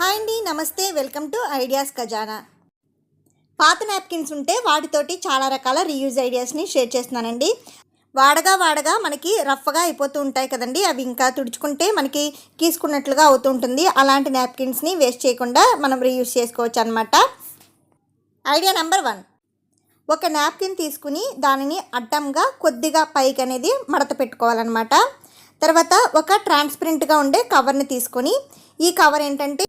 Hi అండి నమస్తే welcome to ideas ఖజానా. పాత నాప్కిన్స్ ఉంటే వాటితోటి చాలా రకాల రీయూజ్ ఐడియాస్ని షేర్ చేస్తున్నానండి. వాడగా వాడగా మనకి రఫ్గా అయిపోతూ ఉంటాయి కదండి అవి ఇంకా తుడుచుకుంటే మనకి గీసుకున్నట్లుగా అవుతూ ఉంటుంది. అలాంటి నాప్కిన్స్ని వేస్ట్ చేయకుండా మనం రీయూజ్ చేసుకోవచ్చు అనమాట ఐడియా నెంబర్ వన్. ఒక నాప్కిన్ తీసుకుని దానిని అడ్డంగా కొద్దిగా పైకి అనేది మడత పెట్టుకోవాలన్నమాట. తర్వాత ఒక ట్రాన్స్పరెంట్గా ఉండే కవర్ని తీసుకొని ఈ కవర్ ఏంటంటే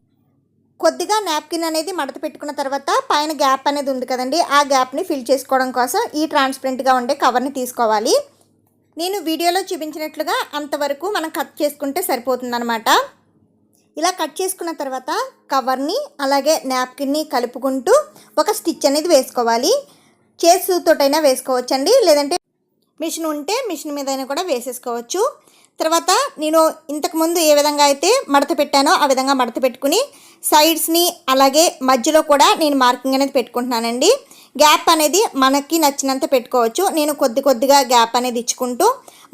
కొద్దిగా నాప్కిన్ అనేది మడత పెట్టుకున్న తర్వాత పైన గ్యాప్ అనేది ఉంది కదండి ఆ గ్యాప్ని ఫిల్ చేసుకోవడం కోసం ఈ ట్రాన్స్పరెంట్గా ఉండే కవర్ని తీసుకోవాలి. నేను వీడియోలో చూపించినట్లుగా అంతవరకు మనం కట్ చేసుకుంటే సరిపోతుందనమాట ఇలా కట్ చేసుకున్న తర్వాత కవర్ని అలాగే నాప్కిన్ని కలుపుకుంటూ ఒక స్టిచ్ అనేది వేసుకోవాలి. చేతితోటైనా వేసుకోవచ్చండి లేదంటే మిషన్ ఉంటే మిషన్ మీదైనా కూడా వేసేసుకోవచ్చు. తర్వాత నేను ఇంతకుముందు ఏ విధంగా అయితే మడత పెట్టానో ఆ విధంగా మడత పెట్టుకుని సైడ్స్ని అలాగే మధ్యలో కూడా నేను మార్కింగ్ అనేది పెట్టుకుంటున్నానండి. గ్యాప్ అనేది మనకి నచ్చినంత పెట్టుకోవచ్చు. నేను కొద్ది కొద్దిగా గ్యాప్ అనేది ఇచ్చుకుంటూ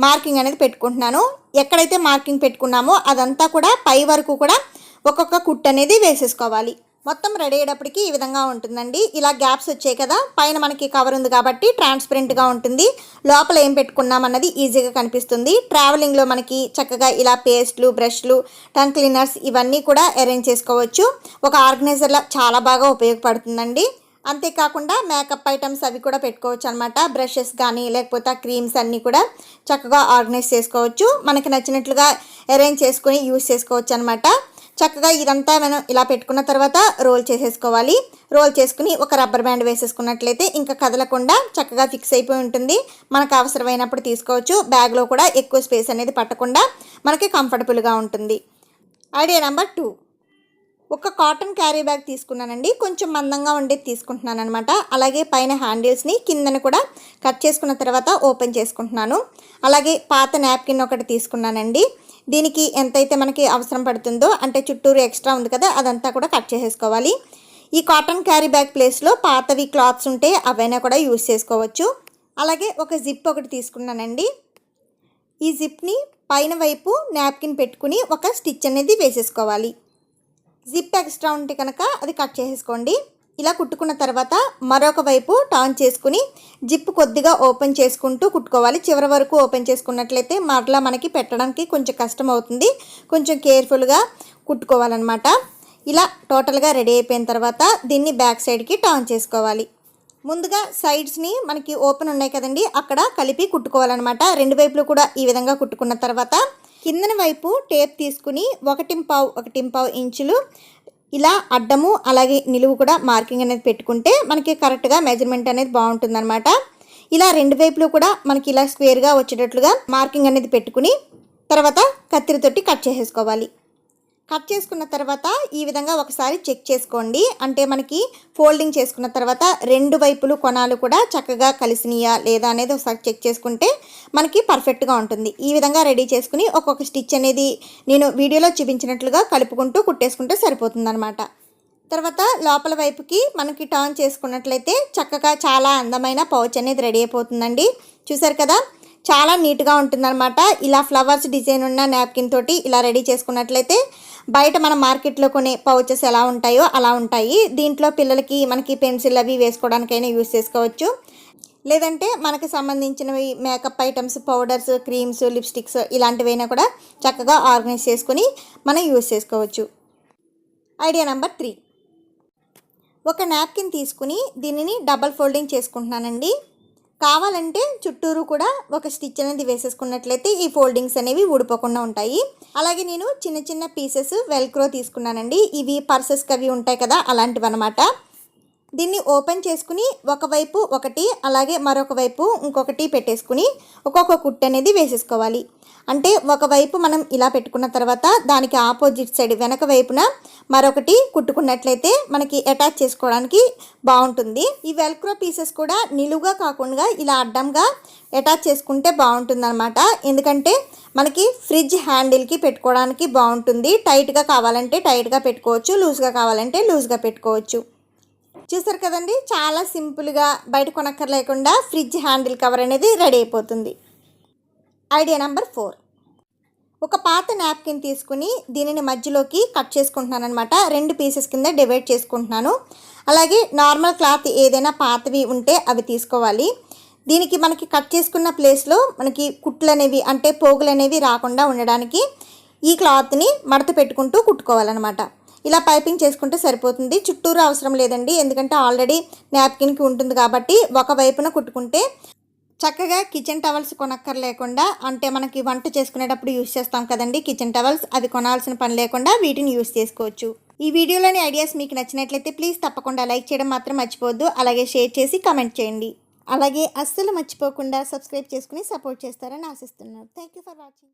మార్కింగ్ అనేది పెట్టుకుంటున్నాను. ఎక్కడైతే మార్కింగ్ పెట్టుకున్నామో అదంతా కూడా పై వరకు కూడా ఒక్కొక్క కుట్ అనేది వేసేసుకోవాలి. మొత్తం రెడీ అయ్యేటప్పటికి ఈ విధంగా ఉంటుందండి. ఇలా గ్యాప్స్ వచ్చాయి కదా పైన మనకి కవర్ ఉంది కాబట్టి ట్రాన్స్పరెంట్గా ఉంటుంది. లోపల ఏం పెట్టుకున్నాం అన్నది ఈజీగా కనిపిస్తుంది. ట్రావెలింగ్లో మనకి చక్కగా ఇలా పేస్ట్లు బ్రష్లు టంగ్ క్లీనర్స్ ఇవన్నీ కూడా అరేంజ్ చేసుకోవచ్చు. ఒక ఆర్గనైజర్లా చాలా బాగా ఉపయోగపడుతుందండి. అంతేకాకుండా మేకప్ ఐటమ్స్ అవి కూడా పెట్టుకోవచ్చు అనమాట బ్రషెస్ కానీ లేకపోతే ఆ క్రీమ్స్ అన్నీ కూడా చక్కగా ఆర్గనైజ్ చేసుకోవచ్చు. మనకి నచ్చినట్లుగా అరేంజ్ చేసుకొని యూస్ చేసుకోవచ్చు అనమాట చక్కగా ఇదంతా మనం ఇలా పెట్టుకున్న తర్వాత రోల్ చేసేసుకోవాలి. రోల్ చేసుకుని ఒక రబ్బర్ బ్యాండ్ వేసేసుకున్నట్లయితే ఇంకా కదలకుండా చక్కగా ఫిక్స్ అయిపోయి ఉంటుంది. మనకు అవసరమైనప్పుడు తీసుకోవచ్చు. బ్యాగ్లో కూడా ఎక్కువ స్పేస్ అనేది పట్టకుండా మనకి కంఫర్టబుల్గా ఉంటుంది. ఐడియా నెంబర్ టూ ఒక కాటన్ క్యారీ బ్యాగ్ తీసుకున్నానండి. కొంచెం మందంగా ఉండేది తీసుకుంటున్నాను అనమాట అలాగే పైన హ్యాండిల్స్ని కిందన కూడా కట్ చేసుకున్న తర్వాత ఓపెన్ చేసుకుంటున్నాను. అలాగే పాత నాప్కిన్ ఒకటి తీసుకున్నానండి. దీనికి ఎంతైతే మనకి అవసరం పడుతుందో అంటే చుట్టూరు ఎక్స్ట్రా ఉంది కదా అదంతా కూడా కట్ చేసేసుకోవాలి. ఈ కాటన్ క్యారీ బ్యాగ్ ప్లేస్లో పాతవి క్లాత్స్ ఉంటే అవైనా కూడా యూస్ చేసుకోవచ్చు. అలాగే ఒక జిప్ ఒకటి తీసుకున్నానండి. ఈ జిప్ని పైన వైపు నాప్కిన్ పెట్టుకుని ఒక స్టిచ్ అనేది వేసేసుకోవాలి. జిప్ ఎక్స్ట్రా ఉంటే కనుక అది కట్ చేసేసుకోండి. ఇలా కుట్టుకున్న తర్వాత మరొక వైపు టర్న్ చేసుకుని జిప్ కొద్దిగా ఓపెన్ చేసుకుంటూ కుట్టుకోవాలి. చివరి వరకు ఓపెన్ చేసుకున్నట్లయితే మరలా మనకి పెట్టడానికి కొంచెం కష్టం అవుతుంది. కొంచెం కేర్ఫుల్గా కుట్టుకోవాలన్నమాట. ఇలా టోటల్గా రెడీ అయిపోయిన తర్వాత దీన్ని బ్యాక్ సైడ్కి టర్న్ చేసుకోవాలి. ముందుగా సైడ్స్ని మనకి ఓపెన్ ఉన్నాయి కదండి అక్కడ కలిపి కుట్టుకోవాలన్నమాట. రెండు వైపులు కూడా ఈ విధంగా కుట్టుకున్న తర్వాత కిందన వైపు టేప్ తీసుకుని ఒకటింపావు ఒకటింపావు ఇంచులు ఇలా అడ్డము అలాగే నిలువు కూడా మార్కింగ్ అనేది పెట్టుకుంటే మనకి కరెక్ట్గా మెజర్మెంట్ అనేది బాగుంటుందన్నమాట. ఇలా రెండు వైపులు కూడా మనకి ఇలా స్క్వేర్గా వచ్చేటట్లుగా మార్కింగ్ అనేది పెట్టుకుని తర్వాత కత్తిరితోటి కట్ చేసేసుకోవాలి. కట్ చేసుకున్న తర్వాత ఈ విధంగా ఒకసారి చెక్ చేసుకోండి. అంటే మనకి ఫోల్డింగ్ చేసుకున్న తర్వాత రెండు వైపులు కొనాలు కూడా చక్కగా కలిసినాయా లేదా అనేది ఒకసారి చెక్ చేసుకుంటే మనకి పర్ఫెక్ట్గా ఉంటుంది. ఈ విధంగా రెడీ చేసుకుని ఒక్కొక్క స్టిచ్ అనేది నేను వీడియోలో చూపించినట్లుగా కలుపుకుంటూ కుట్టేసుకుంటే సరిపోతుందనమాట తర్వాత లోపల వైపుకి మనకి టర్న్ చేసుకున్నట్లయితే చక్కగా చాలా అందమైన పౌచ్ అనేది రెడీ అయిపోతుందండి. చూసారు కదా? చాలా నీట్గా ఉంటుందన్నమాట. ఇలా ఫ్లవర్స్ డిజైన్ ఉన్న నాప్కిన్ తోటి ఇలా రెడీ చేసుకున్నట్లయితే బయట మన మార్కెట్లో కొనే పౌచెస్ ఎలా ఉంటాయో అలా ఉంటాయి. దీంట్లో పిల్లలకి మనకి పెన్సిల్ అవి వేసుకోవడానికైనా యూస్ చేసుకోవచ్చు. లేదంటే మనకి సంబంధించినవి makeup items powders creams lipsticks ఇలాంటివైనా కూడా చక్కగా ఆర్గనైజ్ చేసుకుని మనం యూస్ చేసుకోవచ్చు. Idea number three. ఒక నాప్కిన్ తీసుకుని దీనిని డబల్ ఫోల్డింగ్ చేసుకుంటున్నానండి. కావాలంటే చుట్టూరు కూడా ఒక స్టిచ్ అనేది వేసేసుకున్నట్లయితే ఈ ఫోల్డింగ్స్ అనేవి ఊడిపోకుండా ఉంటాయి. అలాగే నేను చిన్న చిన్న పీసెస్ వెల్క్రో తీసుకున్నానండి. ఇవి పర్సెస్కి అవి ఉంటాయి కదా అలాంటివి అనమాట దీన్ని ఓపెన్ చేసుకుని ఒకవైపు ఒకటి అలాగే మరొక వైపు ఇంకొకటి పెట్టేసుకుని ఒక్కొక్క కుట్టు అనేది వేసేసుకోవాలి. అంటే ఒకవైపు మనం ఇలా పెట్టుకున్న తర్వాత దానికి ఆపోజిట్ సైడ్ వెనక వైపున మరొకటి కుట్టుకున్నట్లయితే మనకి అటాచ్ చేసుకోవడానికి బాగుంటుంది. ఈ వెల్క్రో పీసెస్ కూడా నిలువుగా కాకుండా ఇలా అడ్డంగా అటాచ్ చేసుకుంటే బాగుంటుంది ఎందుకంటే మనకి ఫ్రిడ్జ్ హ్యాండిల్కి పెట్టుకోవడానికి బాగుంటుంది. టైట్గా కావాలంటే టైట్గా పెట్టుకోవచ్చు లూజ్గా కావాలంటే లూజ్గా పెట్టుకోవచ్చు. చూసారు కదండి? చాలా సింపుల్గా బయట కొనక్కర్ లేకుండా ఫ్రిడ్జ్ హ్యాండిల్ కవర్ అనేది రెడీ అయిపోతుంది. Idea number four. ఒక పాత నాప్కిన్ తీసుకుని దీనిని మధ్యలోకి కట్ చేసుకుంటున్నాను అనమాట రెండు పీసెస్ కింద డివైడ్ చేసుకుంటున్నాను. అలాగే నార్మల్ క్లాత్ ఏదైనా పాతవి ఉంటే అవి తీసుకోవాలి. దీనికి మనకి కట్ చేసుకున్న ప్లేస్లో మనకి కుట్లు అనేవి అంటే పోగులు అనేవి రాకుండా ఉండడానికి ఈ క్లాత్ని మడత పెట్టుకుంటూ కుట్టుకోవాలన్నమాట. ఇలా పైపింగ్ చేసుకుంటే సరిపోతుంది. చుట్టూరు అవసరం లేదండి. ఎందుకంటే ఆల్రెడీ నాప్కిన్కి ఉంటుంది కాబట్టి ఒక వైపున కుట్టుకుంటే చక్కగా కిచెన్ టవల్స్ కొనక్కర్ లేకుండా అంటే మనకి వంట చేసుకునేటప్పుడు యూస్ చేస్తాం కదండి కిచెన్ టవల్స్ అవి కొనాల్సిన పని లేకుండా వీటిని యూస్ చేసుకోవచ్చు. ఈ వీడియోలోని ఐడియాస్ మీకు నచ్చినట్లయితే ప్లీజ్ తప్పకుండా లైక్ చేయడం మాత్రం మర్చిపోవద్దు. అలాగే షేర్ చేసి కమెంట్ చేయండి. అలాగే అస్సలు మర్చిపోకుండా సబ్స్క్రైబ్ చేసుకుని సపోర్ట్ చేస్తారని ఆశిస్తున్నాను. Thank you for watching.